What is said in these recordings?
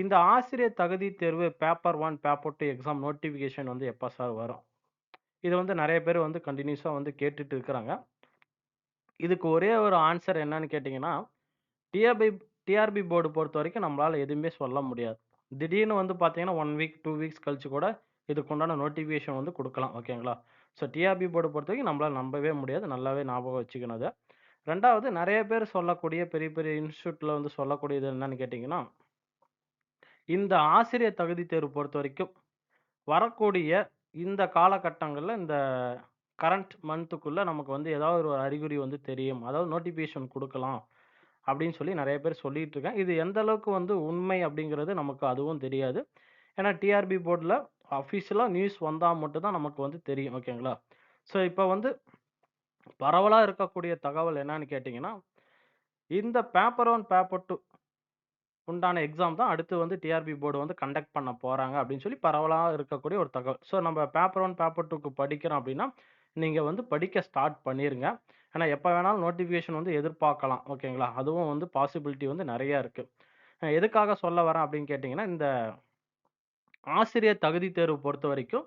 இந்த ஆசிரியர் தகுதி தேர்வு paper one paper two exam notification வந்து எப்போ சார் வரும்? இது வந்து நிறைய பேர் வந்து கண்டினியூஸாக வந்து கேட்டுட்டு இருக்கிறாங்க. இதுக்கு ஒரே ஒரு ஆன்சர் என்னன்னு கேட்டிங்கன்னா டிஆர்பி டிஆர்பி போர்டு பொறுத்த வரைக்கும் நம்மளால் எதுவுமே சொல்ல முடியாது. திடீர்னு வந்து பார்த்தீங்கன்னா, ஒன் வீக், டூ வீக்ஸ் கழிச்சு கூட இதுக்குண்டான நோட்டிஃபிகேஷன் வந்து கொடுக்கலாம் ஓகேங்களா? ஸோ டிஆர்பி போர்டு பொறுத்தவரைக்கும் நம்மளால் நம்பவே முடியாது. நல்லாவே ஞாபகம் வச்சுக்கணும் ரெண்டாவது நிறைய பேர் சொல்லக்கூடிய பெரிய பெரிய இன்ஸ்டியூட்டில் வந்து சொல்லக்கூடியது என்னன்னு கேட்டிங்கன்னா இந்த ஆசிரியர் தகுதி தேர்வு பொறுத்த வரைக்கும் வரக்கூடிய இந்த காலகட்டங்களில் இந்த கரண்ட் மந்த்துக்குள்ளே நமக்கு வந்து ஏதாவது ஒரு அறிகுறி வந்து தெரியும். அதாவது நோட்டிஃபிகேஷன் கொடுக்கலாம் அப்படின்னு சொல்லி நிறைய பேர் சொல்லிட்டு இருக்கேன் இது எந்த அளவுக்கு வந்து உண்மை அப்படிங்கிறது நமக்கு அதுவும் தெரியாது. ஏன்னா டிஆர்பி போர்டில் அஃபிஷியலா நியூஸ் வந்தால் மட்டும்தான் நமக்கு வந்து தெரியும். ஓகேங்களா? ஸோ இப்போ வந்து பரவலாக இருக்கக்கூடிய தகவல் என்னன்னு கேட்டிங்கன்னா இந்த பேப்பர் ஒன் பேப்பர் டூ உண்டான எக்ஸாம் தான் அடுத்து வந்து டிஆர்பி போர்டு வந்து கண்டக்ட் பண்ண போகிறாங்க அப்படின்னு சொல்லி பரவலாக இருக்கக்கூடிய ஒரு தகவல். ஸோ நம்ம பேப்பர் ஒன் பேப்பர் டூக்கு படிக்கிறோம் அப்படின்னா, நீங்கள் வந்து படிக்க ஸ்டார்ட் பண்ணிடுங்க ஏன்னா எப்போ வேணாலும் நோட்டிஃபிகேஷன் வந்து எதிர்பார்க்கலாம். ஓகேங்களா? அதுவும் வந்து பாசிபிலிட்டி வந்து நிறையா இருக்குது எதுக்காக சொல்ல வரேன் அப்படின்னு கேட்டிங்கன்னா இந்த ஆசிரியர் தகுதி தேர்வு பொறுத்தவரைக்கும்,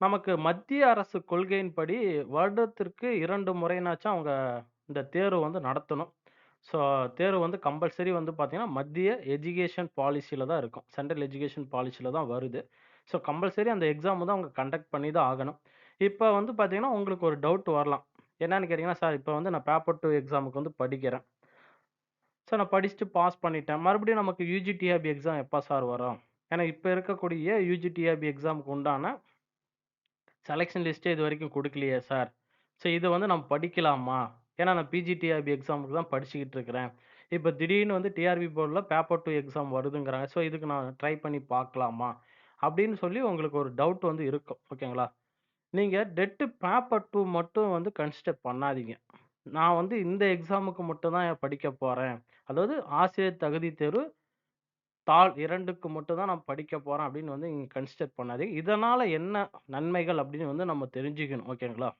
நமக்கு மத்திய அரசு கொள்கையின்படி வருடத்திற்கு இரண்டு முறைனாச்சும் அவங்க இந்த தேர்வு வந்து நடத்தணும். ஸோ தேர்வு வந்து கம்பல்சரி வந்து பார்த்தீங்கன்னா, மத்திய எஜுகேஷன் பாலிசியில் தான் இருக்கும். சென்ட்ரல் எஜுகேஷன் பாலிசியில் தான் வருது. ஸோ கம்பல்சரி அந்த எக்ஸாம் வந்து அவங்க கண்டக்ட் பண்ணி தான் ஆகணும். இப்போ வந்து பார்த்தீங்கன்னா, உங்களுக்கு ஒரு டவுட் வரலாம். என்னன்னு கேட்டிங்கன்னா சார் இப்போ வந்து நான் பேப்பர் டூ எக்ஸாமுக்கு வந்து படிக்கிறேன். சார் நான் படிச்சுட்டு பாஸ் பண்ணிட்டேன். மறுபடியும் நமக்கு யுஜி எக்ஸாம் எப்போ சார் வரும்? ஏன்னா இப்போ இருக்கக்கூடிய யுஜி எக்ஸாமுக்கு உண்டான செலெக்ஷன் லிஸ்ட்டே இது வரைக்கும் கொடுக்கலையே சார். ஸோ இதை வந்து நம்ம படிக்கலாமா? ஏன்னா நான் பிஜி டிஆர்பி எக்ஸாமுக்கு தான் படிச்சுக்கிட்டு இருக்கிறேன். இப்போ திடீர்னு வந்து டிஆர்பி போர்டில் பேப்பர் டூ எக்ஸாம் வருதுங்கிறாங்க. ஸோ இதுக்கு நான் ட்ரை பண்ணி பார்க்கலாமா? அப்படின்னு சொல்லி உங்களுக்கு ஒரு டவுட் வந்து இருக்கும். ஓகேங்களா? நீங்கள் டெட்டு பேப்பர் டூ மட்டும் வந்து கன்சிடர் பண்ணாதீங்க. நான் வந்து இந்த எக்ஸாமுக்கு மட்டும் தான் படிக்க போகிறேன் அதாவது ஆசிரியர் தகுதி தேர்வு தாள் இரண்டுக்கு மட்டும் தான் நான் படிக்க போகிறேன் அப்படின்னு வந்து நீங்கள் கன்சிடர் பண்ணாதீங்க. இதனால் என்ன நன்மைகள் அப்படின்னு வந்து நம்ம தெரிஞ்சுக்கணும். ஓகேங்களா?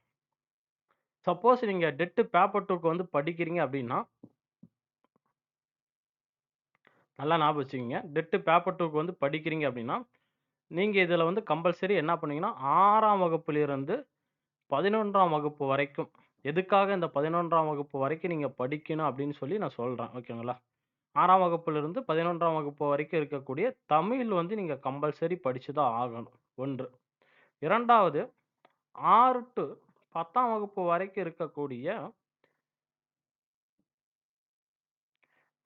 சப்போஸ் நீங்க டெட்டு பேப்பர் டூக்கு வந்து படிக்கிறீங்க அப்படின்னா நல்லா ஞாபகம் வச்சுக்கோங்க டெட்டு பேப்பர் டூக்கு வந்து படிக்கிறீங்க அப்படின்னா, நீங்க இதுல வந்து கம்பல்சரி என்ன பண்ணீங்கன்னா, ஆறாம் வகுப்புலேருந்து பதினொன்றாம் வகுப்பு வரைக்கும், எதுக்காக இந்த 11ஆம் வகுப்பு வரைக்கும் நீங்க படிக்கணும் அப்படின்னு சொல்லி நான் சொல்றேன். ஓகேங்களா? ஆறாம் வகுப்புலேருந்து பதினொன்றாம் வகுப்பு வரைக்கும் இருக்கக்கூடிய தமிழ் வந்து நீங்கள் கம்பல்சரி படிச்சு தான் ஆகணும். ஒன்று இரண்டாவது ஆறு டு 10ஆம் வகுப்பு வரைக்கும் இருக்கக்கூடிய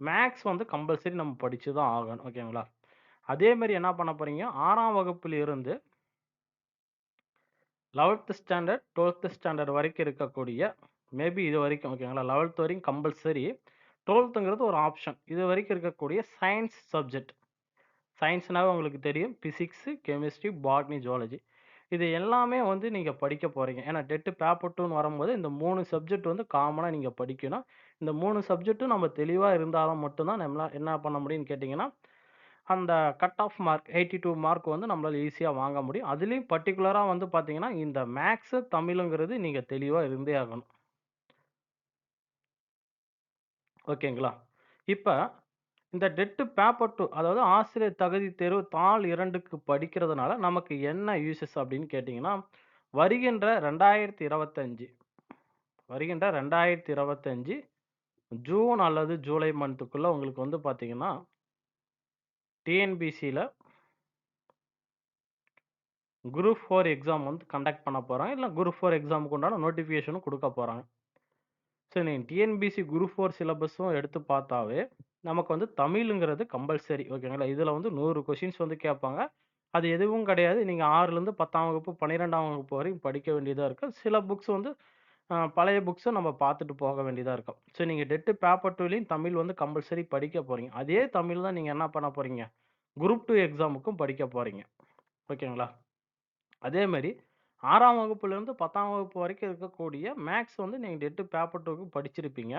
மேக்ஸ் வந்து கம்பல்சரி நம்ம படித்து தான் ஆகணும். ஓகேங்களா? அதே மாதிரி என்ன பண்ண போகிறீங்க ஆறாம் வகுப்பில் இருந்து 11த் ஸ்டாண்டர்ட், 12த் ஸ்டாண்டர்ட் வரைக்கும் இருக்கக்கூடிய மேபி இது வரைக்கும் ஓகேங்களா? 11த் வரைக்கும் கம்பல்சரி. 12த்ங்கிறது ஒரு ஆப்ஷன். இது வரைக்கும் இருக்கக்கூடிய சயின்ஸ் சப்ஜெக்ட். சயின்ஸ்னாவே உங்களுக்கு தெரியும். ஃபிசிக்ஸு கெமிஸ்ட்ரி, பாட்னி, ஜுவாலஜி இது எல்லாமே வந்து நீங்க படிக்க போறீங்க. ஏன்னா டெட் பேப்பர் 2ன்னு வரும்போது இந்த 3 சப்ஜெக்ட் வந்து காமனா நீங்க படிக்கணும். இந்த 3 சப்ஜெக்ட்டும் நம்ம தெளிவா இருந்தாலும் மட்டும் தான் என்ன பண்ண முடியும்னு கேட்டீங்கன்னா, அந்த கட் ஆஃப் மார்க் 82 மார்க் வந்து நம்மளால ஈஸியா வாங்க முடியும். அதுலேயும் பர்ட்டிகுலரா வந்து பார்த்தீங்கன்னா, இந்த மேத்ஸ், தமிழுங்கிறது நீங்க தெளிவா இருந்தே ஆகணும். ஓகேங்களா? இப்ப இந்த டெட்டு பேப்பர் டூ அதாவது ஆசிரியர் தகுதி தேர்வு தாள் இரண்டுக்கு படிக்கிறதுனால நமக்கு என்ன யூசஸ் அப்படின்னு கேட்டிங்கன்னா வருகின்ற 2025 வருகின்ற 2025 ஜூன் அல்லது ஜூலை மந்த்துக்குள்ளே உங்களுக்கு வந்து பார்த்தீங்கன்னா டிஎன்பிசியில் குரூப் ஃபோர் எக்ஸாம் வந்து கண்டக்ட் பண்ண போகிறாங்க இல்லை குரூப் ஃபோர் எக்ஸாமுக்கு உண்டான நோட்டிஃபிகேஷனும் கொடுக்க போகிறாங்க ஸோ நீங்கள் டிஎன்பிசி குரூப் ஃபோர் சிலபஸும் எடுத்து பார்த்தாவே, நமக்கு வந்து தமிழுங்கிறது கம்பல்சரி. ஓகேங்களா? இதில் வந்து நூறு கொஷின்ஸ் வந்து கேட்பாங்க. அது எதுவும் கிடையாது. நீங்கள் ஆறுலேருந்து பத்தாம் வகுப்பு, 12ஆம் வகுப்பு வரையும் படிக்க வேண்டியதாக இருக்கும் சில புக்ஸ் வந்து பழைய புக்ஸை நம்ம பார்த்துட்டு போக வேண்டியதாக இருக்கும். ஸோ நீங்கள் டெட்டு பேப்பர் டூலையும் தமிழ் வந்து கம்பல்சரி படிக்க போகிறீங்க அதே தமிழ் தான் நீங்கள் என்ன பண்ண போகிறீங்க குரூப் டூ எக்ஸாமுக்கும் படிக்க போகிறீங்க ஓகேங்களா? அதே ஆறாம் வகுப்புலேருந்து 10ஆம் வகுப்பு வரைக்கும் இருக்கக்கூடிய மேக்ஸ் வந்து நீங்கள் டெட்டு பேப்பர் டூக்கு படிச்சிருப்பீங்க.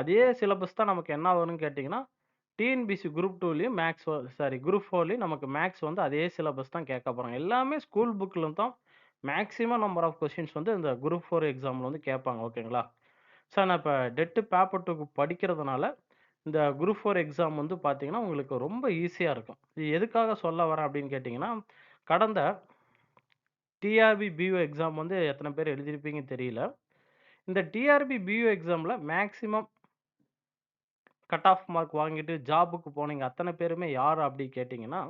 அதே சிலபஸ் தான் நமக்கு என்ன வரும்னு கேட்டிங்கன்னா டிஎன்பிசி குரூப் டூலையும் மேக்ஸ் சாரி குரூப் 4லயும் நமக்கு மேக்ஸ் வந்து அதே சிலபஸ் தான் கேட்க போகிறாங்க எல்லாமே ஸ்கூல் புக்ல தான் மேக்ஸிமம் நம்பர் ஆஃப் கொஸ்டின்ஸ் வந்து இந்த குரூப் ஃபோர் எக்ஸாமில் வந்து கேட்பாங்க. ஓகேங்களா? சார் நான் இப்போ டெட்டு பேப்பர் டூக்கு படிக்கிறதுனால, இந்த குரூப் ஃபோர் எக்ஸாம் வந்து பார்த்தீங்கன்னா, உங்களுக்கு ரொம்ப ஈஸியாக இருக்கும். இது எதுக்காக சொல்ல வரேன் அப்படின்னு கேட்டிங்கன்னா கடந்த டிஆர்பி, பிஓ எக்ஸாம் வந்து எத்தனை பேர் எழுதியிருப்பீங்கன்னு தெரியல. இந்த டிஆர்பி, பிஓ எக்ஸாமில் மேக்ஸிமம் கட் ஆஃப் மார்க் வாங்கிட்டு ஜாபுக்கு போனீங்க அத்தனை பேருமே யார் அப்படி கேட்டிங்கன்னா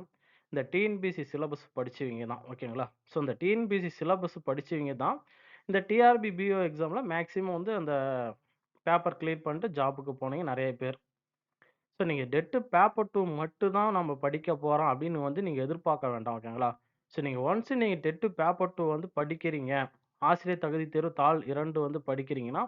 இந்த டிஎன்பிசி சிலபஸ் படிச்சவங்க தான். ஓகேங்களா? ஸோ இந்த டிஎன்பிஎஸ்சி சிலபஸ் படிச்சவங்க தான் இந்த டிஆர்பி, பிஓ எக்ஸாமில் மேக்ஸிமம் வந்து அந்த பேப்பர் கிளியர் பண்ணிட்டு ஜாபுக்கு போனீங்க நிறைய பேர். ஸோ நீங்கள் டெட்டு பேப்பர் டூ மட்டும் தான் நம்ம படிக்க போகிறோம் அப்படின்னு வந்து நீங்கள் எதிர்பார்க்க வேண்டாம். ஓகேங்களா? ஸோ நீங்க ஒன்ஸ் நீங்க டெட் பேப்பர் 2 வந்து படிக்கிறீங்க. ஆசிரியர் தகுதி தேர்வு தாள் 2 வந்து படிக்கிறீங்கன்னா,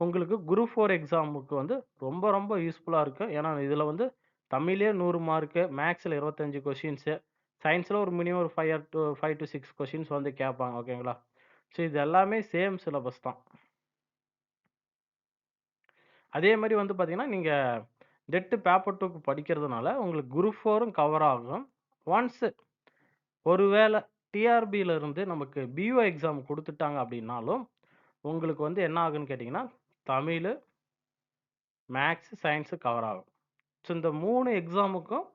உங்களுக்கு குரூப் 4 எக்ஸாமுக்கு வந்து ரொம்ப ரொம்ப யூஸ்ஃபுல்லா இருக்கும். ஏன்னா இதுல வந்து தமிழ்லயே 100 மார்க்கு, மேக்ஸ்ல 25 கொஸ்டின்ஸு, சயின்ஸில் ஒரு மினிமம் ஒரு 5 ஆர் டூ 5 டூ 6 கொஸ்டின்ஸ் வந்து கேட்பாங்க. ஓகேங்களா? ஸோ இது எல்லாமே சேம் சிலபஸ் தான். அதே மாரி வந்து பார்த்தீங்கன்னா, நீங்க டெட் பேப்பர் 2க்கு படிக்கிறதுனால உங்களுக்கு குரூப் 4ம் கவர் ஆகும். ஒன்ஸு ஒருவேளை டிஆர்பியில இருந்து நமக்கு பிஓ எக்ஸாம் கொடுத்துட்டாங்க அப்படின்னாலும், உங்களுக்கு வந்து என்ன ஆகுன்னு கேட்டிங்கன்னா தமிழ் மேக்ஸ், சயின்ஸு கவர் ஆகும். ஸோ இந்த மூணு எக்ஸாமுக்கும்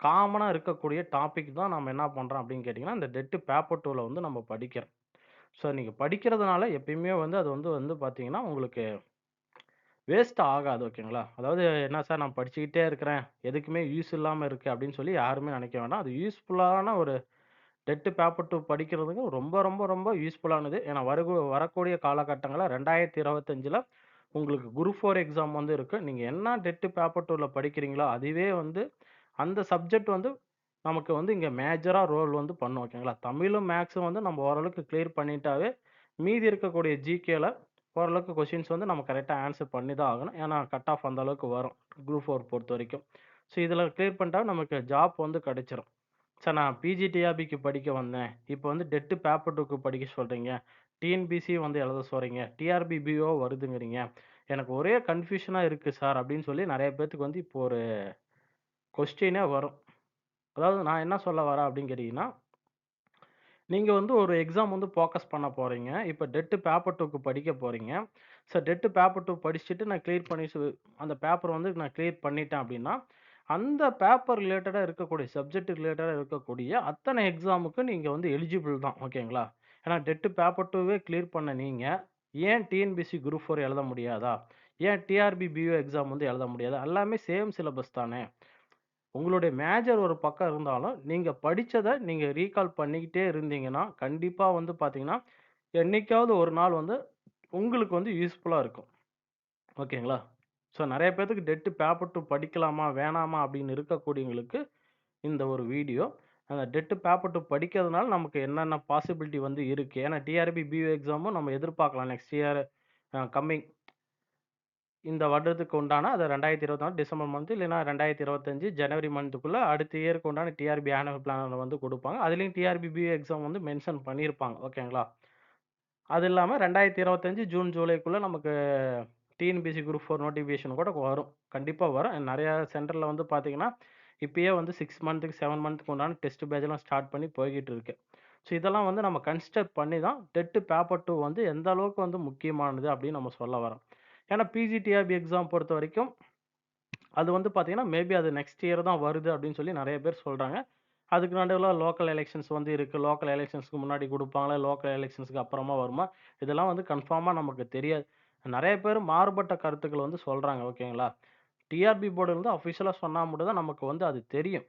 காமனாக இருக்கக்கூடிய டாபிக் தான் நம்ம என்ன பண்ணுறோம் அப்படின்னு கேட்டிங்கன்னா இந்த டெட்டு பேப்பர் டூவில் வந்து நம்ம படிக்கிறோம். ஸோ நீங்கள் படிக்கிறதுனால எப்பயுமே வந்து அது வந்து வந்து பார்த்தீங்கன்னா, உங்களுக்கு வேஸ்ட் ஆகாது. ஓகேங்களா? அதாவது என்ன சார் நான் படிச்சுக்கிட்டே இருக்கிறேன். எதுக்குமே யூஸ் இல்லாமல் இருக்குது அப்படின்னு சொல்லி யாருமே நினைக்க வேண்டாம். அது யூஸ்ஃபுல்லான ஒரு டெட் பேப்பர் டூ படிக்கிறதுக்கு ரொம்ப ரொம்ப ரொம்ப யூஸ்ஃபுல்லானது. ஏன்னா வருகு வரக்கூடிய காலகட்டங்களில் ரெண்டாயிரத்தி இருபத்தஞ்சில் உங்களுக்கு குரூப் ஃபோர் எக்ஸாம் வந்து இருக்குது நீங்கள் என்ன டெட் பேப்பர் டூவில் படிக்கிறீங்களோ, அதுவே வந்து அந்த சப்ஜெக்ட் வந்து நமக்கு வந்து இங்கே மேஜராக ரோல் வந்து பண்ணும். ஓகேங்களா? தமிழும், மேக்ஸும் வந்து நம்ம ஓரளவுக்கு கிளியர் பண்ணிட்டாவே, மீதி இருக்கக்கூடிய ஜிகேல ஓரளவுக்கு கொஷின்ஸ் வந்து நம்ம கரெக்டாக ஆன்சர் பண்ணி தான் ஆகணும். ஏன்னா கட் ஆஃப் அந்த அளவுக்கு வரும். குரூப் ஃபோர் பொறுத்த வரைக்கும் ஸோ இதில் கிளியர் பண்ணிட்டா நமக்கு ஜாப் வந்து கிடைச்சிரும். சார் நான் பிஜிடிஆர்பிக்கு படிக்க வந்தேன். இப்போ வந்து டெட் பேப்பர் 2க்கு படிக்க சொல்றீங்க. டிஎன்பிசி வந்து எழுத சொல்றீங்க. டிஆர்பி, பிஓ வருதுங்கிறீங்க. எனக்கு ஒரே கன்ஃப்யூஷனா இருக்கு சார் அப்படின்னு சொல்லி நிறைய பேத்துக்கு வந்து இப்போ ஒரு கொஸ்டினே வரும். அதாவது நான் என்ன சொல்ல வரேன் அப்படின்னு கேட்டீங்கன்னா, நீங்க வந்து ஒரு எக்ஸாம் வந்து ஃபோக்கஸ் பண்ண போறீங்க. இப்போ டெட் பேப்பர் 2க்கு படிக்க போறீங்க. சார் டெட் பேப்பர் 2 படிச்சுட்டு நான் கிளியர் பண்ணி அந்த பேப்பர் வந்து நான் கிளியர் பண்ணிட்டேன் அப்படின்னா, அந்த பேப்பர் ரிலேட்டடா இருக்கக்கூடிய சப்ஜெக்ட் ரிலேட்டடா இருக்கக்கூடிய அத்தனை எக்ஸாமுக்கு நீங்க வந்து எலிஜிபிள் தான். ஓகேங்களா? ஏன்னா டெட்டு பேப்பர் டூவே கிளியர் பண்ண நீங்க, ஏன் டிஎன்பிஎஸ்சி குரூப் ஃபோர் எழுத முடியாதா? ஏன் டிஆர்பி, பிஓ எக்ஸாம் வந்து எழுத முடியாதா? எல்லாமே சேம் சிலபஸ் தானே. உங்களுடைய மேஜர் ஒரு பக்கம் இருந்தாலும், நீங்கள் படித்ததை நீங்கள் ரீகால் பண்ணிக்கிட்டே இருந்தீங்கன்னா, கண்டிப்பாக வந்து பார்த்தீங்கன்னா, என்னைக்காவது ஒரு நாள் வந்து உங்களுக்கு வந்து யூஸ்ஃபுல்லாக இருக்கும். ஓகேங்களா? ஸோ நிறைய பேர்த்துக்கு டெட்டு பேப்பர் 2 படிக்கலாமா? வேணாமா? அப்படின்னு இருக்கக்கூடியவங்களுக்கு இந்த ஒரு வீடியோ. அந்த டெட்டு பேப்பர் 2 படிக்கிறதுனால நமக்கு என்னென்ன பாசிபிலிட்டி வந்து இருக்குது ஏன்னா டிஆர்பி, பிஓ எக்ஸாமும் நம்ம எதிர்பார்க்கலாம் நெக்ஸ்ட் இயர் கம்மிங் இந்த வருடத்துக்கு உண்டான அது 2024 டிசம்பர் மந்த் இல்லைன்னா 2025 ஜனவரி மந்த்துக்குள்ளே அடுத்த இயருக்கு உண்டான டிஆர்பி ஆனுவல் பிளான் வந்து கொடுப்பாங்க அதுலேயும் டிஆர்பி, பிஓ எக்ஸாம் வந்து மென்ஷன் பண்ணியிருப்பாங்க. ஓகேங்களா? அது இல்லாமல் ரெண்டாயிரத்தி இருபத்தஞ்சு ஜூன், ஜூலைக்குள்ளே நமக்கு டிஎன்பிசி குரூப் ஃபோர் நோட்டிஃபிகேஷன் கூட வரும். கண்டிப்பாக வரும். நிறையா சென்டரில் வந்து பார்த்தீங்கன்னா, இப்போயே வந்து சிக்ஸ் மந்த்துக்கு, செவன் மந்த்துக்கு உண்டான டெஸ்ட் பேட்ச்லாம் ஸ்டார்ட் பண்ணி போய்கிட்டு இருக்கு. ஸோ இதெல்லாம் வந்து நம்ம கன்சிடர் பண்ணி தான் டெட்டு பேப்பர் டூ வந்து எந்த அளவுக்கு வந்து முக்கியமானது அப்படின்னு நம்ம சொல்ல வரோம். ஏன்னா பிஜி, எக்ஸாம் பொறுத்த வரைக்கும் அது வந்து பார்த்தீங்கன்னா, மேபி அது நெக்ஸ்ட் இயர் தான் வருது அப்படின்னு சொல்லி நிறைய பேர் சொல்கிறாங்க அதுக்கு நடுவில் லோக்கல் எலக்ஷன்ஸ் வந்து இருக்குது லோக்கல் எலெக்ஷன்ஸ்க்கு முன்னாடி குடுப்பாங்களா? லோக்கல் எலெக்ஷன்ஸ்க்கு அப்புறமா வருமா? இதெல்லாம் வந்து கன்ஃபார்மாக நமக்கு தெரியாது. நிறைய பேர் மாறுபட்ட கருத்துக்கள் வந்து சொல்கிறாங்க ஓகேங்களா? டிஆர்பி போர்டுலேருந்து அஃபிஷியலாக சொன்னால் மட்டும் தான் நமக்கு வந்து அது தெரியும்.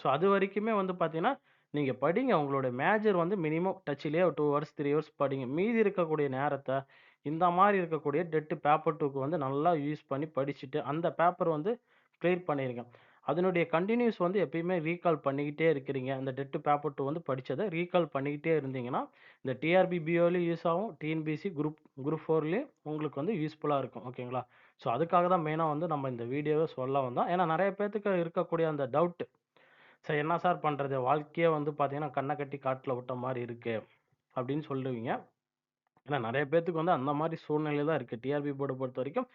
ஸோ அது வரைக்குமே வந்து பார்த்தீங்கன்னா, நீங்கள் படிங்க. உங்களுடைய மேஜர் வந்து மினிமம் டச்சிலேயே டூ ஹவர்ஸ், த்ரீ ஹவர்ஸ் படிங்க. மீதி இருக்கக்கூடிய நேரத்தை இந்த மாதிரி இருக்கக்கூடிய டெட்டு பேப்பர் டூக்கு வந்து நல்லா யூஸ் பண்ணி படிச்சுட்டு, அந்த பேப்பர் வந்து கிளியர் பண்ணியிருக்கேன் அதனுடைய கண்டினியூஸ் வந்து எப்பயுமே ரீகால் பண்ணிக்கிட்டே இருக்கிறீங்க. இந்த டெட்டு பேப்பர் டூ வந்து படித்ததை ரீகால் பண்ணிக்கிட்டே இருந்தீங்கன்னா, இந்த டிஆர்பி, பிஓலையும் யூஸ் ஆகும். டிஎன்பிசி குரூப் குரூப் ஃபோர்லேயும் உங்களுக்கு வந்து யூஸ்ஃபுல்லாக இருக்கும். ஓகேங்களா? ஸோ அதுக்காக தான் மெயினாக வந்து நம்ம இந்த வீடியோவை சொல்ல வந்தோம். ஏன்னா நிறைய பேர்த்துக்கு இருக்கக்கூடிய அந்த டவுட்டு சார் என்ன சார் பண்ணுறது வாழ்க்கையே வந்து பார்த்தீங்கன்னா, கண்ணை கட்டி காட்டில் விட்ட மாதிரி இருக்குது அப்படின்னு சொல்லுவீங்க. ஏன்னா நிறைய பேர்த்துக்கு வந்து அந்த மாதிரி சூழ்நிலை தான் இருக்குது டிஆர்பி போர்டு பொறுத்த வரைக்கும்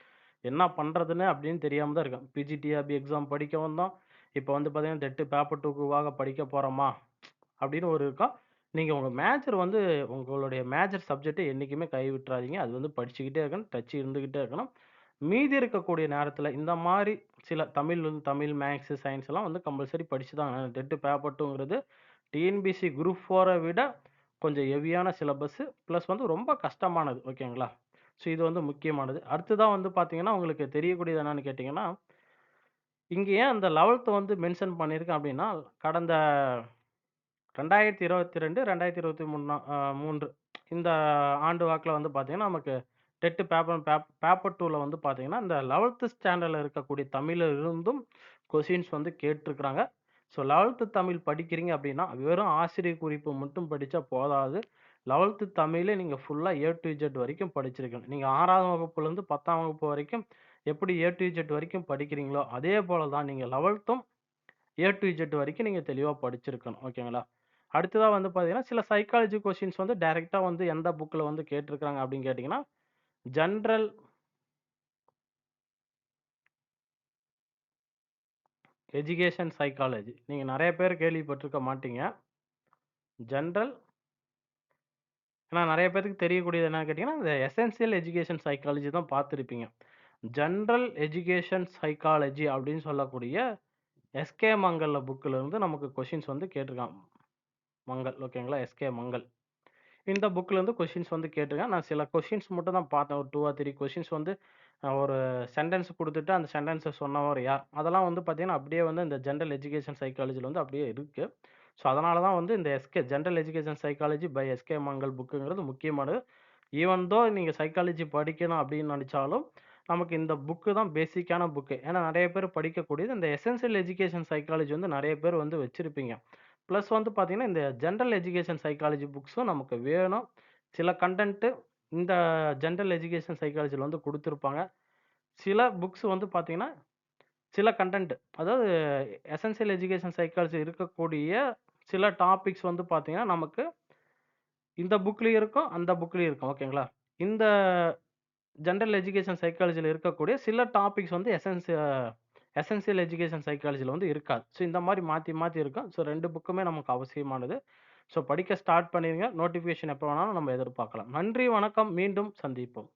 என்ன பண்றதுன்னு அப்படின்னு தெரியாம தான் இருக்கேன். பிஜிடிஆர்பி எக்ஸாம் படிக்க வந்தோம். இப்போ வந்து பார்த்தீங்கன்னா, டெட் பேப்பர் 2க்குவாக படிக்க போறோமா? அப்படின்னு ஒரு இருக்கா நீங்க உங்க மேஜர் வந்து உங்களுடைய மேஜர் சப்ஜெக்ட்ட என்னைக்குமே கை விட்டுறாதீங்க. அது வந்து படிச்சுக்கிட்டே இருக்கணும். டச் இருந்துகிட்டே இருக்கணும். மீதி இருக்கக்கூடிய நேரத்தில இந்த மாரி சில தமிழ் வந்து தமிழ், மேத்ஸ், எல்லாம் வந்து கம்பல்சரி படிச்சு தான் ஆகணும். டெட் பேப்பர் 2ங்கிறது டிஎன்பிஎஸ்சி குரூப் 4 விட கொஞ்சம் ஹெவியான சிலபஸ் பிளஸ் வந்து ரொம்ப கஷ்டமானது. ஓகேங்களா? ஸோ இது வந்து முக்கியமானது. அடுத்ததா வந்து பார்த்தீங்கன்னா, உங்களுக்கு தெரியக்கூடியது என்னன்னு கேட்டிங்கன்னா இங்கே ஏன் அந்த 11த் வந்து மென்ஷன் பண்ணியிருக்கேன் அப்படின்னா, கடந்த 2022, 2023 அ 3 இந்த ஆண்டு வாக்கில் வந்து பார்த்தீங்கன்னா, நமக்கு டெட்டு பேப்பர் பேப் பேப்பர் டூவில் வந்து பார்த்தீங்கன்னா, இந்த லெவல்த்து ஸ்டாண்டர்டில் இருக்கக்கூடிய தமிழில் இருந்தும் கொஷின்ஸ் வந்து கேட்டிருக்கிறாங்க ஸோ 11த் தமிழ் படிக்கிறீங்க அப்படின்னா, வெறும் ஆசிரியர் குறிப்பு மட்டும் படித்தா போதாது. 11த் தமிழே நீங்கள் ஃபுல்லாக ஏ டு இசட் வரைக்கும் படிச்சிருக்கணும். நீங்கள் ஆறாவது வகுப்புலேருந்து 10ஆம் வகுப்பு வரைக்கும் எப்படி ஏ டு இசட் வரைக்கும் படிக்கிறீங்களோ, அதே போல தான் நீங்கள் லெவல்த்தும் ஏ டு இசட் வரைக்கும் நீங்கள் தெளிவாக படிச்சிருக்கணும். ஓகேங்களா? அடுத்ததாக வந்து பார்த்தீங்கன்னா, சில சைக்காலஜி கொஷின்ஸ் வந்து டைரெக்டாக வந்து எந்த புக்கில் வந்து கேட்டிருக்கிறாங்க அப்படின்னு கேட்டிங்கன்னா ஜென்ரல் எஜுகேஷன் சைக்காலஜி. நீங்கள் நிறைய பேர் கேள்விப்பட்டிருக்க மாட்டீங்க. ஜென்ரல் ஏன்னா நெறைய பேத்துக்கு தெரியக்கூடியது என்னன்னு கேட்டீங்கன்னா, இந்த எசென்சியல் எஜுகேஷன் சைக்காலஜி தான் பார்த்திருப்பீங்க. ஜெனரல் எஜுகேஷன் சைக்காலஜி அப்படின்னு சொல்லக்கூடிய எஸ்கே மங்கல்ல புக்ல இருந்து நமக்கு கொஸ்டின்ஸ் வந்து கேட்டிருக்கான் மங்கள் ஓகேங்களா? எஸ்கே மங்கள். இந்த புக்ல இருந்து கொஸ்டின்ஸ் வந்து கேட்டிருக்கான் நான் சில கொஸ்டின்ஸ் மட்டும் தான் பார்த்தேன். ஒரு 2 ஆர் 3 கொஸ்டின்ஸ் வந்து அ ஒரு சென்டென்ஸ் குடுத்துட்டு, அந்த சென்டென்ஸ சொன்னவர் யார்? அதெல்லாம் வந்து பார்த்தீங்கன்னா, அப்படியே வந்து இந்த ஜெனரல் எஜுகேஷன் சைக்காலஜில வந்து அப்படியே இருக்கு. ஸோ அதனால தான் வந்து இந்த SK general education psychology by SK Mangal புக்குங்கிறது முக்கியமானது. ஈவன் தோ நீங்கள் சைக்காலஜி படிக்கணும் அப்படின்னு நினச்சாலும் நமக்கு இந்த புக்கு தான் பேசிக்கான புக்கு. ஏன்னா நிறைய பேர் படிக்கக்கூடியது இந்த எசென்சியல் எஜுகேஷன் சைக்காலஜி வந்து நிறைய பேர் வந்து வச்சுருப்பீங்க ப்ளஸ் வந்து பார்த்தீங்கன்னா, இந்த ஜென்ரல் எஜுகேஷன் சைக்காலஜி புக்ஸும் நமக்கு வேணும். சில கண்டென்ட்டு இந்த ஜென்ரல் எஜுகேஷன் சைக்காலஜியில் வந்து கொடுத்துருப்பாங்க சில புக்ஸ் வந்து பார்த்தீங்கன்னா, சில கன்டென்ட் அதாவது எசென்சியல் எஜுகேஷன் சைக்காலஜி இருக்கக்கூடிய சில டாபிக்ஸ் வந்து பார்த்தீங்கன்னா, நமக்கு இந்த புக்லேயும் இருக்கும், அந்த புக்லேயும் இருக்கும். ஓகேங்களா? இந்த ஜென்ரல் எஜுகேஷன் சைக்காலஜியில் இருக்கக்கூடிய சில டாபிக்ஸ் வந்து எசென்சிய எசென்சியல் எஜுகேஷன் சைக்காலஜியில் வந்து இருக்காது. ஸோ இந்த மாதிரி மாற்றி மாற்றி இருக்கும். ஸோ ரெண்டு புக்குமே நமக்கு அவசியமானது. ஸோ படிக்க ஸ்டார்ட் பண்ணிடுங்க நோட்டிஃபிகேஷன் எப்போ வேணாலும் நம்ம எதிர்பார்க்கலாம். நன்றி, வணக்கம். மீண்டும் சந்திப்போம்.